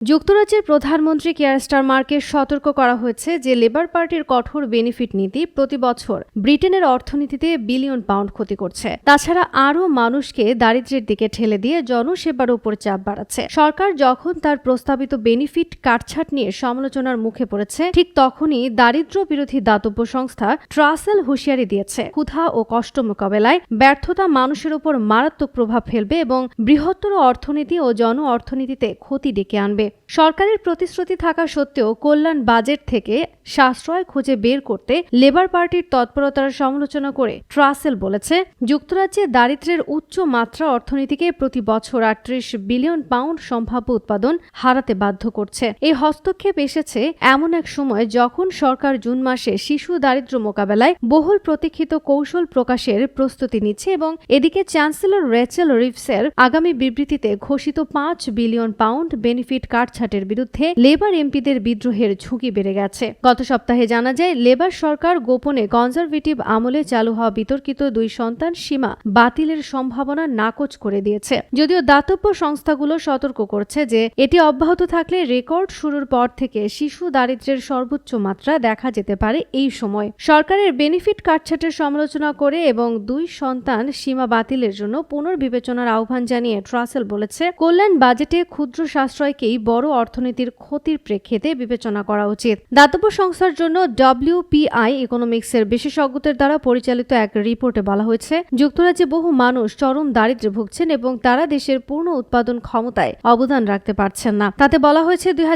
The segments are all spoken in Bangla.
যুক্তরাজ্যের প্রধানমন্ত্রী কেয়ার স্টারমারকে সতর্ক করা হয়েছে যে লেবার পার্টির কঠোর বেনিফিট নীতি প্রতি বছর ব্রিটেনের অর্থনীতিতে বিলিয়ন পাউন্ড ক্ষতি করছে। তাছাড়া আরও মানুষকে দারিদ্র্যের দিকে ঠেলে দিয়ে জনসেবার উপর চাপ বাড়াচ্ছে। সরকার যখন তার প্রস্তাবিত বেনিফিট কাটছাট নিয়ে সমালোচনার মুখে পড়েছে, ঠিক তখনই দারিদ্র্য বিরোধী দাতব্য সংস্থা ট্রাসেল হুঁশিয়ারি দিয়েছে। ক্ষুধা ও কষ্ট মোকাবেলায় ব্যর্থতা মানুষের উপর মারাত্মক প্রভাব ফেলবে এবং বৃহত্তর অর্থনীতি ও জন অর্থনীতিতে ক্ষতি ডেকে আনবে। সরকারের প্রতিশ্রুতি থাকা সত্ত্বেও কল্যাণ বাজেট থেকে সাশ্রয় খুঁজে বের করতে লেবার পার্টির তৎপরতার সমালোচনা করে ট্রাসেল বলেছে, যুক্তরাজ্যে দারিদ্র্যের উচ্চ মাত্রা অর্থনীতিকে প্রতি বছর আটত্রিশ বিলিয়ন পাউন্ড সম্ভাব্য উৎপাদন হারাতে বাধ্য করছে। এই হস্তক্ষেপ এসেছে এমন এক সময় যখন সরকার জুন মাসে শিশু দারিদ্র্য মোকাবেলায় বহুল প্রতীক্ষিত কৌশল প্রকাশের প্রস্তুতি নিচ্ছে এবং এদিকে চ্যান্সেলর রেচেল রিভসের আগামী বিবৃতিতে ঘোষিত পাঁচ বিলিয়ন পাউন্ড বেনিফিট কাটছাটের বিরুদ্ধে লেবার এমপিদের বিদ্রোহের ঝুঁকি বেড়ে গেছে। গত সপ্তাহে জানা যায়, লেবার সরকার গোপনে কনজারভেটিভ আমলে চালু হওয়া বিতর্কিত দুই সন্তান সীমা বাতিলের সম্ভাবনা নাকচ করে দিয়েছে। যদিও দাতব্য সংস্থাগুলো সতর্ক করছে যে, এটি অব্যাহত থাকলে রেকর্ড শুরুর পর থেকে শিশু দারিদ্রের সর্বোচ্চ মাত্রা দেখা যেতে পারে এই সময়। সরকারের বেনিফিট কাটছাটের সমালোচনা করে এবং দুই সন্তান সীমা বাতিলের জন্য পুনর্বিবেচনার আহ্বান জানিয়ে ট্রাসেল বলেছে, কল্যাণ বাজেটে ক্ষুদ্র সাশ্রয়কেই বড় অর্থনীতির ক্ষতির প্রেক্ষিতে বিবেচনা করা উচিত। দাতব্য সংস্থার জন্য ডব্লিউপিআই ইকোনমিক্সের বিশেষজ্ঞদের দ্বারা পরিচালিত এক রিপোর্টে বলা হয়েছে, যুক্তরাজ্যে বহু মানুষ চরম দারিদ্র্যে ভুগছেন এবং তারা দেশের পূর্ণ উৎপাদন ক্ষমতায় অবদান রাখতে পারছেন না। তাতে বলা হয়েছে, দুই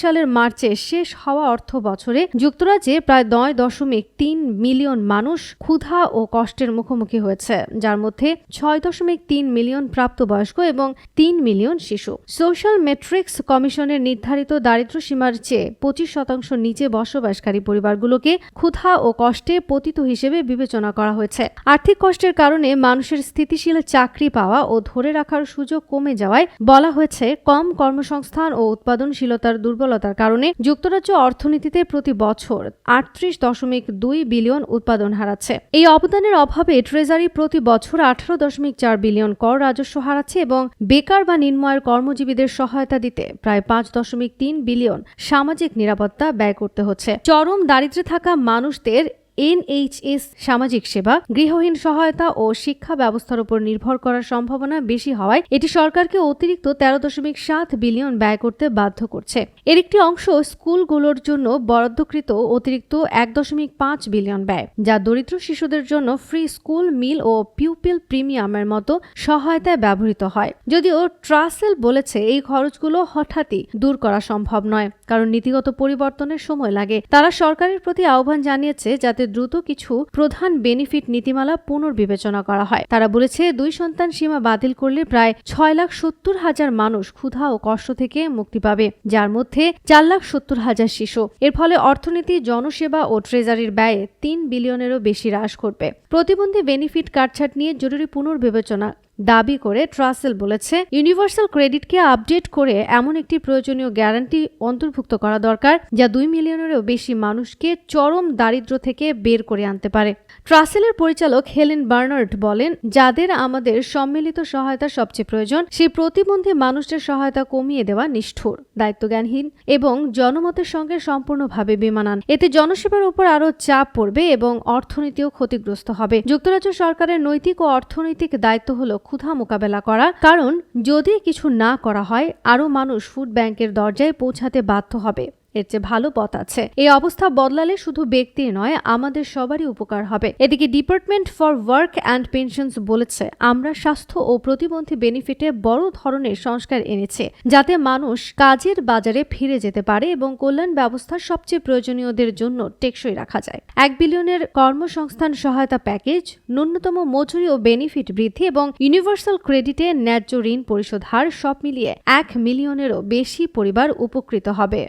সালের মার্চে শেষ হওয়া অর্থ বছরে যুক্তরাজ্যে প্রায় নয় দশমিক তিন মিলিয়ন মানুষ ক্ষুধা ও কষ্টের মুখোমুখি হয়েছে, যার মধ্যে ছয় দশমিক তিন মিলিয়ন প্রাপ্তবয়স্ক এবং তিন মিলিয়ন শিশু। সোশ্যাল মেট্রিক্স কমিশনের নির্ধারিত দারিদ্র্য সীমার চেয়ে পঁচিশ শতাংশ নিচে বসবাসকারী পরিবারগুলোকে ক্ষুধা ও কষ্টে পতিত হিসেবে বিবেচনা করা হয়েছে। আর্থিক কষ্টের কারণে মানুষের স্থিতিশীল চাকরি পাওয়া ও ধরে রাখার সুযোগ কমে যাওয়ায় বলা হয়েছে, কম কর্মসংস্থান ও উৎপাদনশীলতার দুর্বলতার কারণে যুক্তরাজ্য অর্থনীতিতে প্রতি বছর আটত্রিশ দশমিক দুই বিলিয়ন উৎপাদন হারাচ্ছে। এই অবদানের অভাবে ট্রেজারি প্রতি বছর আঠারো দশমিক চার বিলিয়ন কর রাজস্ব হারাচ্ছে এবং বেকার বা নিম্নয়ের কর্মজীবীদের সহায়তা দিতে প্রায় পাঁচ দশমিক তিন বিলিয়ন সামাজিক নিরাপত্তা ব্যয় করতে হচ্ছে। চরম দারিদ্রে থাকা মানুষদের এনএইচএস সামাজিক সেবা, গৃহহীন সহায়তা ও শিক্ষা ব্যবস্থার উপর নির্ভর করার সম্ভাবনা বেশি হওয়ায় এটি সরকারকে অতিরিক্ত তেরো দশমিক সাত বিলিয়ন ব্যয় করতে বাধ্য করছে। এর একটি অংশ স্কুলগুলোর জন্য বরাদ্দকৃত অতিরিক্ত এক দশমিক পাঁচ বিলিয়ন ব্যয়, যা দরিদ্র শিশুদের জন্য ফ্রি স্কুল, মিল ও পিউপিল প্রিমিয়ামের মতো সহায়তায় ব্যবহৃত হয়। যদিও ট্রাসেল বলেছে এই খরচগুলো হঠাৎই দূর করা সম্ভব নয়, কারণ নীতিগত পরিবর্তনের সময় লাগে। তারা সরকারের প্রতি আহ্বান জানিয়েছে যাতে দ্রুত কিছু প্রধান বেনিফিট নীতিমালা পুনর্বিবেচনা করা হয়। তারা বলেছে, দুই সন্তান সীমা বাতিল করলে প্রায় ছয় লাখ সত্তর হাজার মানুষ ক্ষুধা ও কষ্ট থেকে মুক্তি পাবে, যার মধ্যে চার লাখ সত্তর হাজার শিশু। এর ফলে অর্থনীতি, জনসেবা ও ট্রেজারির ব্যয়ে তিন বিলিয়নেরও বেশি হ্রাস করবে প্রতিবন্ধী বেনিফিট কাটছাট নিয়ে জরুরি পুনর্বিবেচনা দাবি করে ট্রাসেল বলেছে, ইউনিভার্সাল ক্রেডিটকে আপডেট করে এমন একটি প্রয়োজনীয় গ্যারান্টি অন্তর্ভুক্ত করা দরকার, যা দুই মিলিয়নেরও বেশি মানুষকে চরম দারিদ্র্য থেকে বের করে আনতে পারে। ট্রাসেলের পরিচালক হেলেন বার্নার্ড বলেন, যাদের আমাদের সম্মিলিত সহায়তা সবচেয়ে প্রয়োজন, সেই প্রতিবন্ধী মানুষদের সহায়তা কমিয়ে দেওয়া নিষ্ঠুর, দায়িত্বজ্ঞানহীন এবং জনমতের সঙ্গে সম্পূর্ণভাবে বেমানান। এতে জনসেবার উপর আরও চাপ পড়বে এবং অর্থনীতিও ক্ষতিগ্রস্ত হবে। যুক্তরাজ্য সরকারের নৈতিক ও অর্থনৈতিক দায়িত্ব হল ক্ষুধা মোকাবেলা করা। কারণ যদি কিছু না করা হয়, আরও মানুষ ফুড ব্যাংকের দরজায় পৌঁছাতে বাধ্য হবে। এর চেয়ে ভালো পথ আছে। এই অবস্থা বদলালে শুধু ব্যক্তির নয়, আমাদের সবারই উপকার হবে। এদিকে department for work and pensions বলেছে, আমরা স্বাস্থ্য ও প্রতিবন্ধী বেনিফিটে বড় ধরনের সংস্কার এনেছে, যাতে মানুষ কাজের বাজারে ফিরে যেতে পারে এবং কল্যাণ ব্যবস্থা সবচেয়ে প্রয়োজনীয়দের জন্য টেকসই রাখা যায়। এক বিলিয়নের কর্মসংস্থান সহায়তা প্যাকেজ, ন্যূনতম মজুরি ও বেনিফিট বৃদ্ধি এবং ইউনিভার্সাল ক্রেডিটে ন্যায্য ঋণ পরিশোধ হার সব মিলিয়ে এক মিলিয়নেরও বেশি পরিবার উপকৃত হবে।